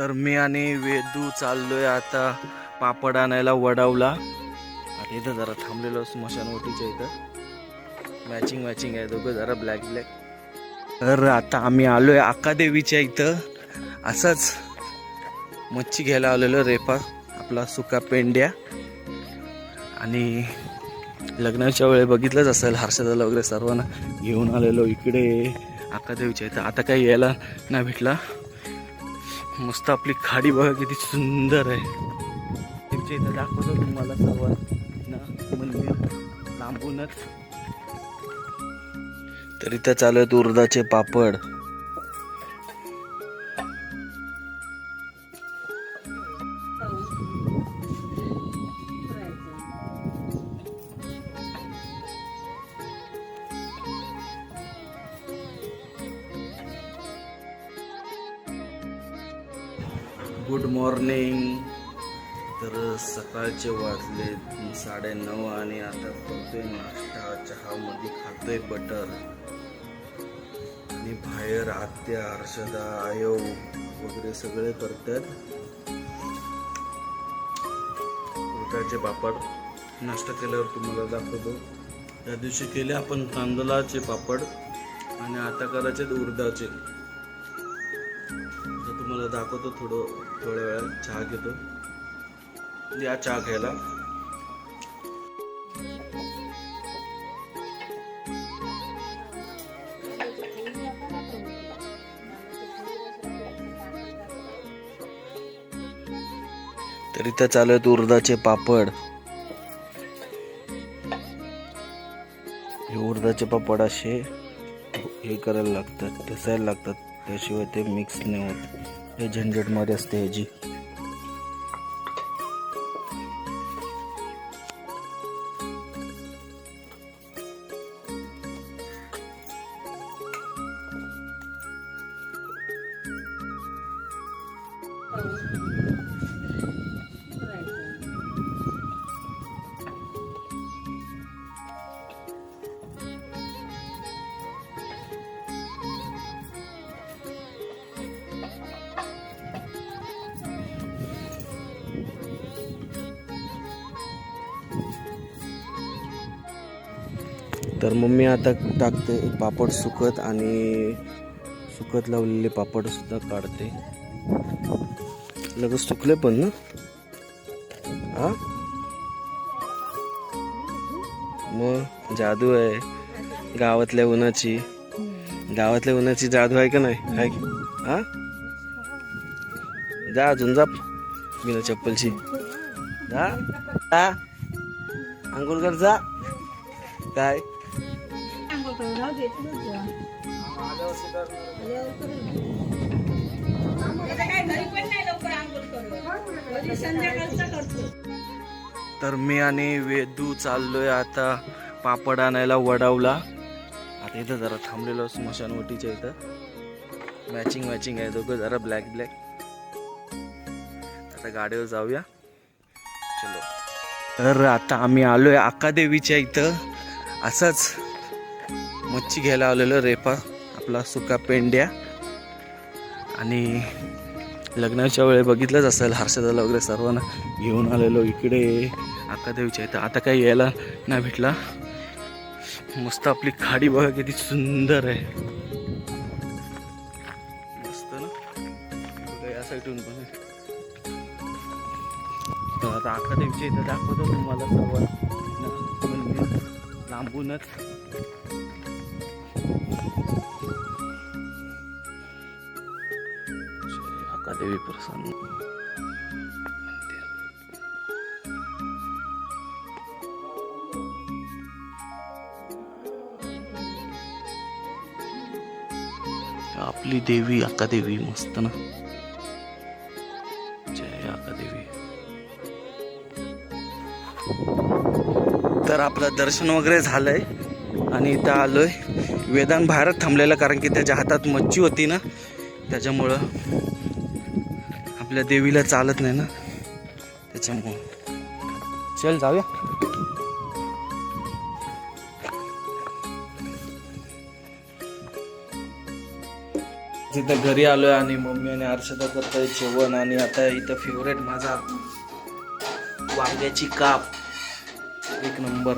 तर मी आणि वेदू चाललोय आता पापड आणायला वडावला. आता इथं जरा थांबलेलो स्मशानवटीच्या इथं. मॅचिंग मॅचिंग आहे दोघं जरा ब्लॅक ब्लॅक तर आता आम्ही आलोय आकादेवीच्या इथं. असंच मच्छी घ्यायला आलेलो रेपा आपला सुका पेंड्या. आणि लग्नाच्या वेळेस बघितलंच असेल हर्षदाला वगैरे सर्वांना घेऊन आलेलो इकडे आकादेवीच्या इथं. आता काही यायला नाही भेटला. मस्त आपली खाडी बघा किती सुंदर आहे. तुमच्या इथं दाखवतो तुम्हाला सर्वांना मंदिर म्हणजे लांबूनच. तर इथं चालू आहेत उर्दाचे पापड. Good morning. तर सकाळचे वाजले साडेनऊ आणि आता करतोय नाश्ता चहामध्ये खातोय बटर. आणि बाहेर आत्या हर्षदा आयो वगैरे सगळे करतात. उठाचे पापड. नाश्ता केल्यावर तुम्हाला दाखवतो. त्या दिवशी केले आपण तांदळाचे पापड आणि आता करायचे उडदाचे. तुम्हाला दाखवतो थोडं थोड्या वेळात चहा घेतो. या चहा घ्यायला. तर इथं चालू आहेत उर्दाचे पापड. हे उर्दाचे पापड असे हे करायला लागतात ठेसायला लागतात. त्याशिवाय ते मिक्स नाही होत. एज हंड्रेडमध्ये असते ह्याची Thank तर मम्मी आता टाकते पापड सुकत आणि सुकत लावलेले पापड सुद्धा काढते. लगेच सुकले पण ना? हा? मग जादू आहे. गावातल्या उन्हाची. गावातल्या उन्हाची जादू आहे का नाही? काय हा? जा अजून जा. बिना चप्पलची. जा. जा. काय? तर मी आणि वेदू चाललोय आता पापड आणायला वडावला. आता इथं जरा थांबलेलो स्मशानवटीच्या इथं. मॅचिंग मॅचिंग आहे दोघं जरा ब्लॅक ब्लॅक आता गाडीवर जाऊया. चलो. तर आता आम्ही आलोय आकादेवीच्या इथं. असंच मच्छी घ्यायला आलेलं रेपा आपला सुका पेंड्या. आणि लग्नाच्या वेळे बघितलंच असेल हर्षदाला वगैरे सर्वांना घेऊन आलेलो इकडे. आकादेवीच्या इथं. आता काही यायला नाही भेटला. मस्त आपली खाडी बघा किती सुंदर आहे. मस्त ना? या साईडून पण तर आता आकादेवीच्या इथं दाखवतो तुम्हाला सर्वांना. म्हणजे लांबूनच. देवी प्रसन्न मंदिर आपली देवी आकादेवी मस्त ना. जय आकादेवी तर आपलं दर्शन वगैरे झालंय. आणि इथं आलोय. वेदांग भारत थांबलेला कारण की त्याच्या हातात मच्छी होती ना त्याच्यामुळं आपल्या देवीला चालत नाही ना त्याच्यामुळं. चल जाऊया. तिथं घरी आलोय आणि मम्मी आणि अर्षदा करताय जेवण आणि आता इथं फेवरेट माझा वांग्याची काप. एक नंबर.